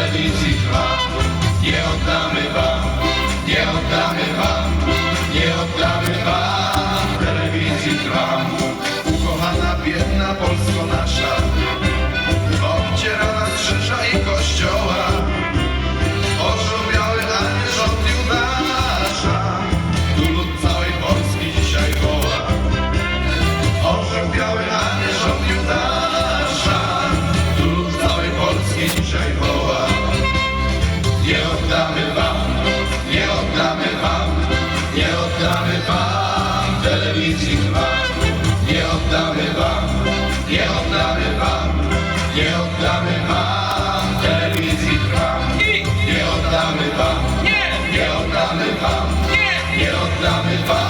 telewizji trwa. Nie oddamy wam, nie oddamy wam, nie oddamy wam telewizji trwa. Ukochana biedna Polsko oddamy wam, nie oddamy wam, nie oddamy wam telewizji wam. Nie oddamy wam, nie oddamy wam, nie oddamy wam telewizji wam. Nie oddamy wam, nie oddamy wam, nie oddamy wam.